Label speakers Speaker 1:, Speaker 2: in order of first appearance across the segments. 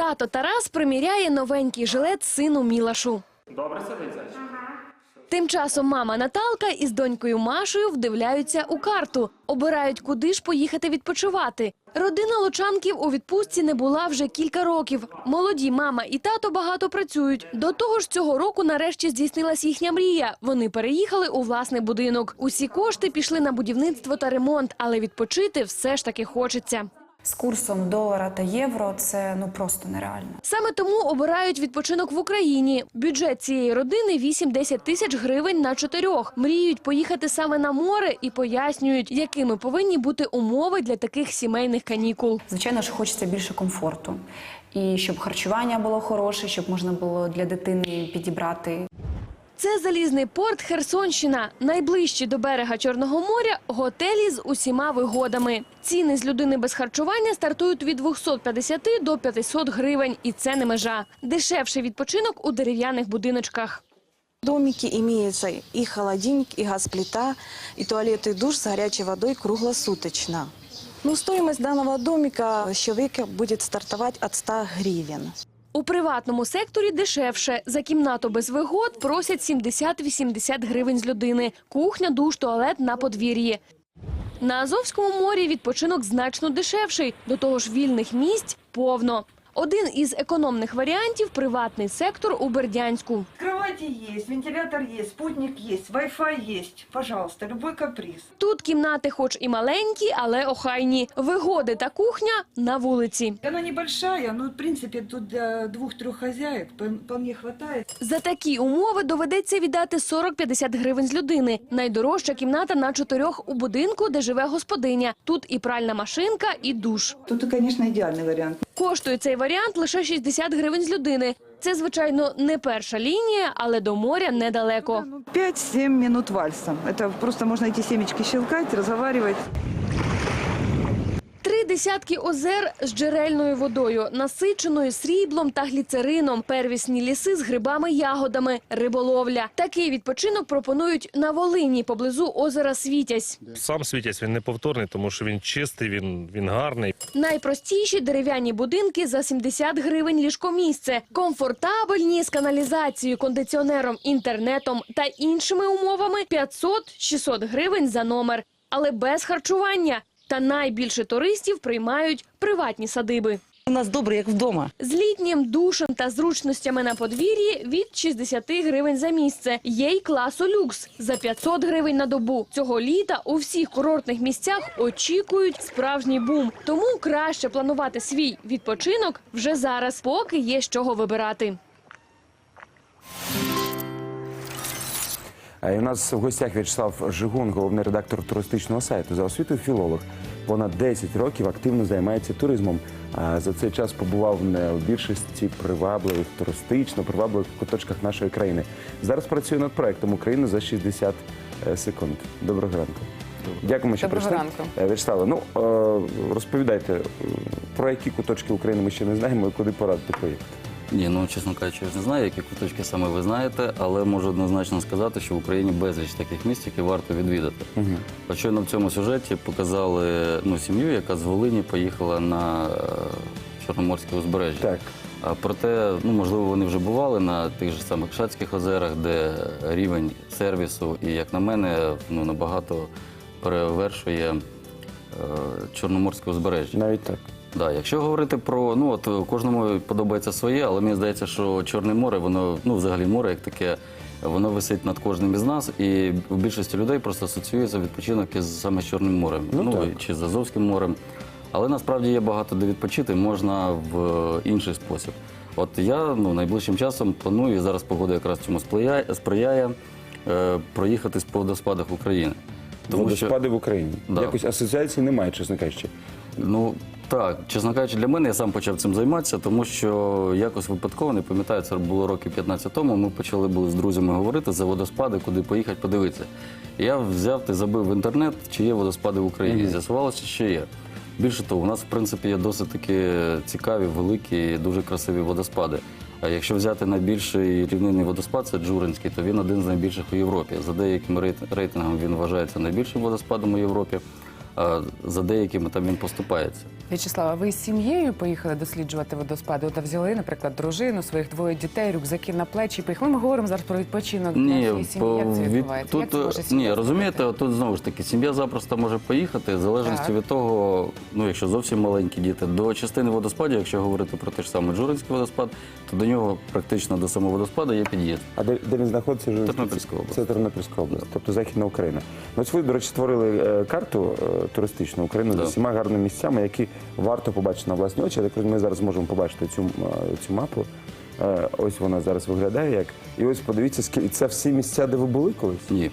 Speaker 1: Тато Тарас приміряє новенький жилет сину Мілашу.
Speaker 2: Добре сидить зайчик?
Speaker 1: Тим часом мама Наталка із донькою Машею вдивляються у карту, обирають, куди ж поїхати відпочивати. Родина лучанків у відпустці не була вже кілька років. Молоді мама і тато багато працюють. До того ж, цього року нарешті здійснилась їхня мрія. Вони переїхали у власний будинок. Усі кошти пішли на будівництво та ремонт, але відпочити все ж таки хочеться.
Speaker 3: З курсом долара та євро це ну просто нереально.
Speaker 1: Саме тому обирають відпочинок в Україні. Бюджет цієї родини 8-10 тисяч гривень на чотирьох. Мріють поїхати саме на море і пояснюють, якими повинні бути умови для таких сімейних канікул.
Speaker 3: Звичайно ж, хочеться більше комфорту. І щоб харчування було хороше, щоб можна було для дитини підібрати
Speaker 1: Це залізний порт Херсонщина. Найближчі до берега Чорного моря готелі з усіма вигодами. Ціни з людини без харчування стартують від 250 до 500 гривень, і це не межа. Дешевший відпочинок у дерев'яних будиночках.
Speaker 4: В домике имеется и холодильник, и газплита, и туалет, и душ с горячей водой круглосуточно. Ну, стоимость данного домика с человека будет стартовать от 100 гривен.
Speaker 1: У приватному секторі дешевше. За кімнату без вигод просять 70-80 гривень з людини. Кухня, душ, туалет на подвір'ї. На Азовському морі відпочинок значно дешевший. До того ж вільних місць повно. Один із економних варіантів – приватний сектор у Бердянську.
Speaker 5: Кровати есть, вентилятор есть, спутник есть, Wi-Fi есть. Пожалуйста, любой каприз.
Speaker 1: Тут кімнати хоч і маленькі, але охайні. Вигоди та кухня на вулиці.
Speaker 5: Она небольшая, но в принципе тут для двух-трех хозяек пон- вполне хватает.
Speaker 1: За такі умови доведеться віддати 40-50 гривень з людини. Найдорожча кімната на чотирьох у будинку, де живе господиня. Тут і пральна машинка, і душ.
Speaker 5: Тут, конечно, идеальный вариант.
Speaker 1: Коштує цей варіант лише 60 гривень з людини. Це, звичайно, не перша лінія, але до моря недалеко.
Speaker 5: 5-7 хвилин вальсом. Це просто можна эти сімечки щелкати, разговаривать.
Speaker 1: Десятки озер з джерельною водою, насиченою сріблом та гліцерином, первісні ліси з грибами, ягодами, риболовля. Такий відпочинок пропонують на Волині поблизу озера Світязь.
Speaker 6: Сам світязь він неповторний, тому що він чистий, він, він гарний.
Speaker 1: Найпростіші дерев'яні будинки за 70 гривень ліжкомісце, комфортабельні з каналізацією, кондиціонером, інтернетом та іншими умовами 500-600 гривень за номер, але без харчування. Та найбільше туристів приймають приватні садиби.
Speaker 7: У нас добре, як вдома.
Speaker 1: З літнім душем та зручностями на подвір'ї від 60 гривень за місце. Є й класу люкс за 500 гривень на добу. Цього літа у всіх курортних місцях очікують справжній бум. Тому краще планувати свій відпочинок вже зараз, поки є з чого вибирати.
Speaker 8: І у нас в гостях В'ячеслав Жигун, головний редактор туристичного сайту. За освітою філолог. Понад 10 років активно займається туризмом. А за цей час побував не у більшості привабливих, туристично привабливих куточках нашої країни. Зараз працює над проектом Україна за 60 секунд. Доброго ранку. Дякуємо, що
Speaker 9: Доброго
Speaker 8: прийшли.
Speaker 9: ранку.
Speaker 8: Е, В'ячеславе, ну е, розповідайте, е, про які куточки України ми ще не знаємо і куди порадити поїхати.
Speaker 10: Ні, ну чесно кажучи, я ж не знаю, які куточки саме ви знаєте, але можу однозначно сказати, що в Україні безліч таких місць, які варто відвідати. От щойно в цьому сюжеті показали ну, сім'ю, яка з Волині поїхала на е, Чорноморське узбережжя.
Speaker 8: Так.
Speaker 10: А проте, ну можливо, вони вже бували на тих же самих Шацьких озерах, де рівень сервісу і, як на мене, ну набагато перевершує е, Чорноморське узбережжя.
Speaker 8: Навіть так.
Speaker 10: Да, якщо говорити про ну от е, кожному подобається своє, але мені здається, що Чорне море, воно ну взагалі море як таке, воно висить над кожним із нас, і в більшості людей просто асоціюється відпочинок із саме з Чорним морем,
Speaker 8: Ну, так.
Speaker 10: чи з Азовським морем. Але насправді є багато де відпочити, можна в е, інший спосіб. От я ну найближчим часом планую, і зараз погода якраз цьому сприяє, сприяє е, проїхатись по водоспадах України.
Speaker 8: Водоспади в Україні.
Speaker 10: Да.
Speaker 8: Якось асоціації немає, чесно кажучи.
Speaker 10: Ну так, чесно кажучи, для мене я сам почав цим займатися, тому що якось випадково, не пам'ятаю, це було років 15 тому. Ми почали були з друзями говорити за водоспади, куди поїхати подивитися. Я взяв та забив в інтернет, чи є водоспади в Україні. З'ясувалося, що є. Більше того, у нас в принципі є досить таки цікаві, великі, дуже красиві водоспади. А якщо взяти найбільший рівнинний водоспад, це Джуринський, то він один з найбільших у Європі. За деяким рейт- рейтингом він вважається найбільшим водоспадом у Європі. А за деякими там він поступається.
Speaker 2: В'ячеслава, ви з сім'єю поїхали досліджувати водоспади? От взяли, наприклад, дружину, своїх двоє дітей, рюкзаки на плечі. Поїхали. Ми говоримо зараз про відпочинок для сім'ї. Як це відбувається?
Speaker 10: тут,
Speaker 2: Як це
Speaker 10: ні, розумієте, тут знову ж таки сім'я запросто може поїхати, в залежності
Speaker 2: Так.
Speaker 10: від того, ну якщо зовсім маленькі діти, до частини водоспадів, якщо говорити про те ж саме Джуринський водоспад, то до нього практично до самого водоспаду є під'їзд.
Speaker 8: А де, де він знаходиться?
Speaker 10: Тернопільська область.
Speaker 8: Це Тернопільська область, тобто Західна Україна. Ну, ось ви, до речі, створили е, карту е, туристичну України
Speaker 10: Да.
Speaker 8: з усіма гарними місцями, які варто побачити на власні очі. Розумію, Ми зараз можемо побачити цю, е, цю мапу. Е, Ось вона зараз виглядає як. І ось подивіться, скільки це всі місця, де ви були колись.
Speaker 10: Ні,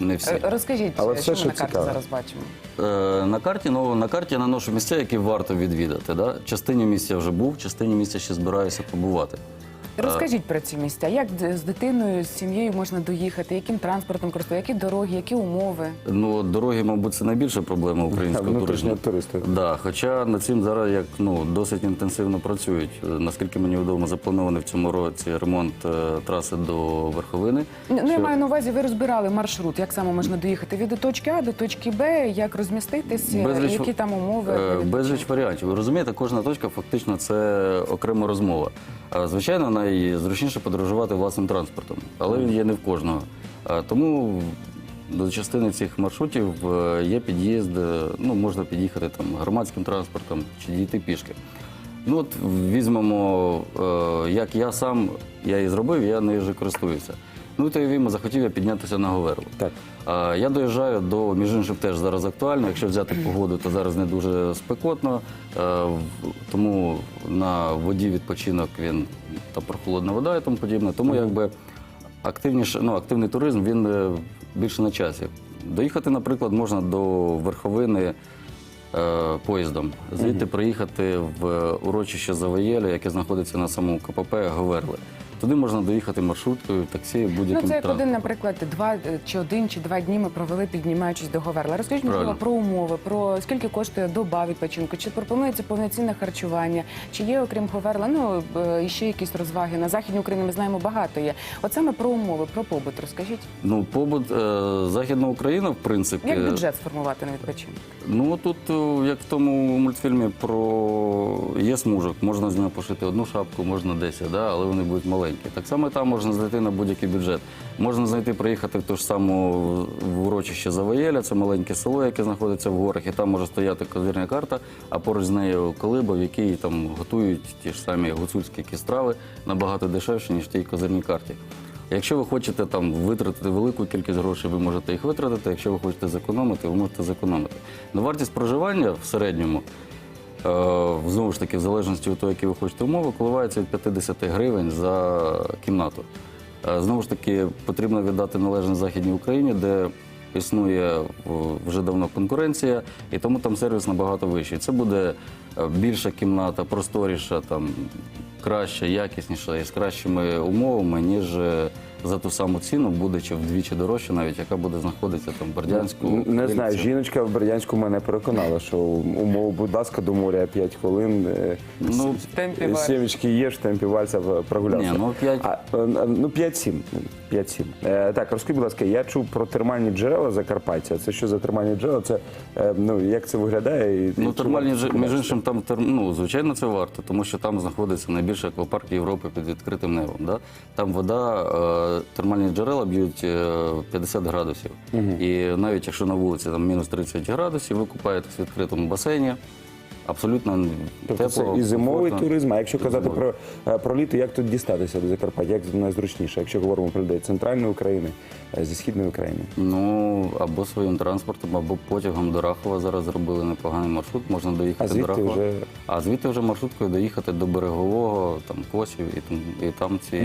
Speaker 10: не всі.
Speaker 2: Е, Розкажіть,
Speaker 8: Але
Speaker 2: що
Speaker 8: все,
Speaker 2: ми на карті
Speaker 8: цікаво.
Speaker 2: зараз бачимо?
Speaker 10: Е, На карті, ну на карті я наношу місця, які варто відвідати. Да? Частині місця вже був, частині місця ще збираюся побувати.
Speaker 2: Розкажіть про ці місця. Як з дитиною, з сім'єю можна доїхати? Яким транспортом користуються? Які дороги, які умови?
Speaker 10: Ну, дороги, мабуть, це найбільша проблема українського туризму. Да, хоча над цим зараз як ну досить інтенсивно працюють. Е, Наскільки мені відомо, запланований в цьому році ремонт е, траси до верховини.
Speaker 2: Ну, я маю на увазі, ви розбирали маршрут, як саме можна доїхати від точки А до точки Б, як розміститися,
Speaker 10: Безліч-
Speaker 2: які там умови.
Speaker 10: Е, Безліч варіантів. Ви розумієте, кожна точка фактично це окрема розмова. А, Звичайно, зручніше подорожувати власним транспортом, але він є не в кожного. Тому до частини цих маршрутів е, є під'їзд, е, ну можна під'їхати там громадським транспортом чи дійти пішки. Ну от візьмемо, е, як я сам я і зробив, я нею вже користуюся. Ну, то уявімо, захотів я піднятися на Говерлу.
Speaker 8: Так.
Speaker 10: А, Я доїжджаю до, між іншим, теж зараз актуально. Якщо взяти погоду, то зараз не дуже спекотно, е, в- тому на воді відпочинок він та прохолодна вода і тому подібне. Тому якби активніше, ну, активний туризм він е, більше на часі. Доїхати, наприклад, можна до верховини е, поїздом. Звідти приїхати в урочище Завоєля, яке знаходиться на самому КПП Говерли. Туди можна доїхати маршруткою, таксі,
Speaker 2: Ну,
Speaker 10: будь-яким
Speaker 2: це як
Speaker 10: транспортом.
Speaker 2: один, наприклад, два е, чи один чи два дні ми провели, піднімаючись до Говерла. Розкажіть можливо
Speaker 10: Правильно.
Speaker 2: про умови, про скільки коштує доба відпочинку, чи пропонується повноцінне харчування, чи є окрім Говерла, ну е, ще якісь розваги на західній Україні. Ми знаємо багато є. От саме про умови, про побут. Розкажіть,
Speaker 10: Ну, побут е, Західна Україна, в принципі.
Speaker 2: як бюджет сформувати на відпочинок?
Speaker 10: Ну тут, е, як в тому мультфільмі про є смужок, можна з нього пошити одну шапку, можна 10, да? але вони будуть маленькі. Так само там можна знайти на будь-який бюджет. Можна знайти, приїхати в ту ж саму в урочище Завоєля, це маленьке село, яке знаходиться в горах, і там може стояти козирна карта, а поруч з нею колиба, в якій там готують ті ж самі гуцульські якісь страви набагато дешевше, ніж тій козирній карті. Якщо ви хочете там витратити велику кількість грошей, ви можете їх витратити. Якщо ви хочете зекономити, ви можете зекономити. Но вартість проживання в середньому, знову ж таки, в залежності від того, які ви хочете умови, коливається від 50 гривень за кімнату. Е, Знову ж таки, потрібно віддати належне Західній Україні, де існує е, вже давно конкуренція, і тому там сервіс набагато вищий. Це буде е, більша кімната, просторіша, там, краща, якісніша і з кращими умовами, ніж е, за ту саму ціну, будучи вдвічі дорожче, навіть яка буде знаходитися там в Бердянську.
Speaker 8: Не знаю, жіночка в Бердянську мене переконала, що умов, будь ласка, до моря 5 хвилин. е,
Speaker 10: Ну,
Speaker 2: В темпі вальс.
Speaker 8: Сімечки є, в темпі вальса в- прогулявся.
Speaker 10: Ні, ну, п'ять-
Speaker 8: А, е, ну 5-7. 5-7. Е, так, розкажіть, будь ласка, я чув про термальні джерела Закарпаття. Це що за термальні джерела? Це, е, ну, як це виглядає? І,
Speaker 10: Ну,
Speaker 8: і
Speaker 10: термальні
Speaker 8: варто
Speaker 10: дже- між іншим, там тер- ну, звичайно, це варто, тому що там знаходиться найбільший аквапарк Європи під відкритим небом. Да? Там вода, е, термальні джерела б'ють е, 50 градусів. І навіть якщо на вулиці там мінус 30 градусів, ви купаєтесь в відкритому басейні. Абсолютно
Speaker 8: Тобто
Speaker 10: тепло,
Speaker 8: це і зимовий
Speaker 10: комфортно.
Speaker 8: туризм. А якщо казати
Speaker 10: Зимовий.
Speaker 8: про, е, про літо, як тут дістатися до Закарпаття? Як найзручніше, якщо говоримо про людей центральної України, е, зі східної України?
Speaker 10: Ну, або своїм транспортом, або потягом до Рахова зараз зробили непоганий маршрут, можна доїхати
Speaker 8: А
Speaker 10: до
Speaker 8: звідти
Speaker 10: Рахова.
Speaker 8: вже
Speaker 10: А звідти вже маршруткою доїхати до берегового, там косів, і там, і там ці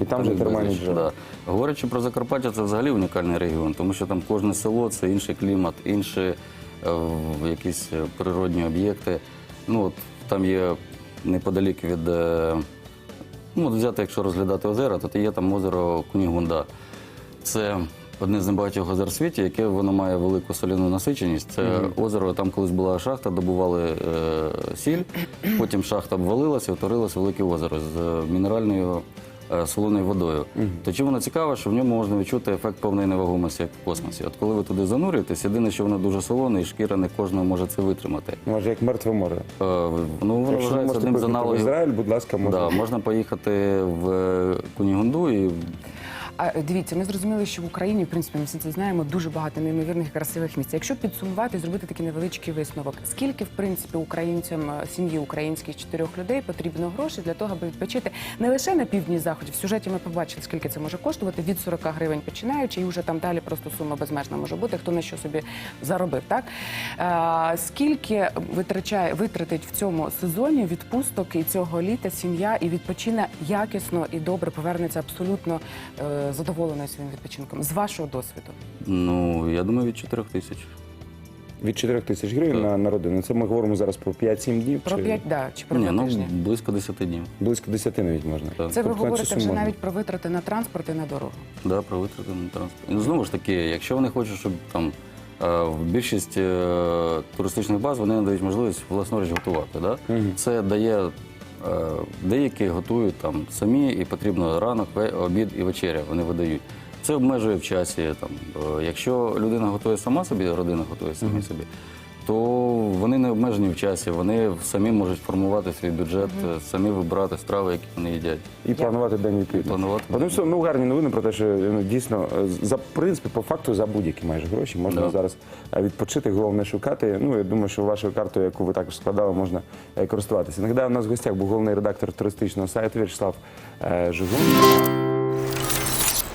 Speaker 8: І там же
Speaker 10: їх
Speaker 8: термальні
Speaker 10: безліч,
Speaker 8: джерела.
Speaker 10: Да. Говорячи про Закарпаття, це взагалі унікальний регіон, тому що там кожне село це інший клімат, інші в- якісь природні об'єкти. Ну от там є неподалік від. е, Ну, от взяти, якщо розглядати озера, то є там озеро Кунігунда. Це одне з небагатьох озер в світі, яке воно має велику соляну насиченість. Це озеро, там колись була шахта, добували е, сіль, потім шахта обвалилася, утворилось велике озеро з е, мінеральною солоною водою. То чим воно цікаво, що в ньому можна відчути ефект повної невагомості, як в космосі. От коли ви туди занурюєтесь, єдине, що воно дуже солоне, і шкіра не кожного може це витримати.
Speaker 8: Може, як мертве море.
Speaker 10: Е, Ну, воно
Speaker 8: Якщо
Speaker 10: вважається одним з
Speaker 8: поїхати в. Ізраїль, будь ласка, можна.
Speaker 10: Да, можна поїхати в е, Кунігунду і
Speaker 2: А е, дивіться, ми зрозуміли, що в Україні, в принципі, ми всі це знаємо, дуже багато неймовірних красивих місць. Якщо підсумувати, зробити такий невеличкий висновок, скільки в принципі українцям е, сім'ї українських чотирьох людей потрібно грошей для того, аби відпочити не лише на півдні заході. В сюжеті ми побачили, скільки це може коштувати від 40 гривень починаючи, і вже там далі просто сума безмежна може бути. Хто на що собі заробив, так е, скільки витрачає витратить в цьому сезоні відпусток і цього літа сім'я і відпочине якісно і добре повернеться абсолютно задоволеною своїм відпочинком з вашого досвіду.
Speaker 10: ну я думаю від 4 тисяч.
Speaker 8: Від 4 тисяч гривень на, на родину. Це ми говоримо зараз про 5-7 днів.
Speaker 2: Про
Speaker 8: чи
Speaker 2: да, чи про
Speaker 10: Ні, ну близько 10 днів.
Speaker 8: Близько 10 навіть можна.
Speaker 10: Так.
Speaker 2: Це ви
Speaker 8: Тобто на цю
Speaker 2: говорите вже
Speaker 8: можна.
Speaker 2: навіть про витрати на транспорт і на дорогу.
Speaker 10: Да, про витрати на транспорт. Ну, знову ж таки, якщо вони хочуть, щоб там е, в більшість е, туристичних баз вони надають можливість власноруч готувати. Да? Це дає деякі готують там самі, і потрібно ранок, обід і вечеря. Вони видають. Це обмежує в часі. Там, е, якщо людина готує сама собі, родина готує самі собі. То вони не обмежені в часі, вони самі можуть формувати свій бюджет, самі вибирати страви, які вони їдять.
Speaker 8: І планувати день відповідно.
Speaker 10: Планувати.
Speaker 8: Одним словом, ну гарні новини про те, що ну, дійсно за принципі, по факту, за будь-які майже гроші можна
Speaker 10: Да.
Speaker 8: зараз е, відпочити, головне шукати. Ну я думаю, що вашою картою, яку ви також складали, можна е, користуватися. Нагадаю, у нас в гостях був головний редактор туристичного сайту В'ячеслав е, Жигун.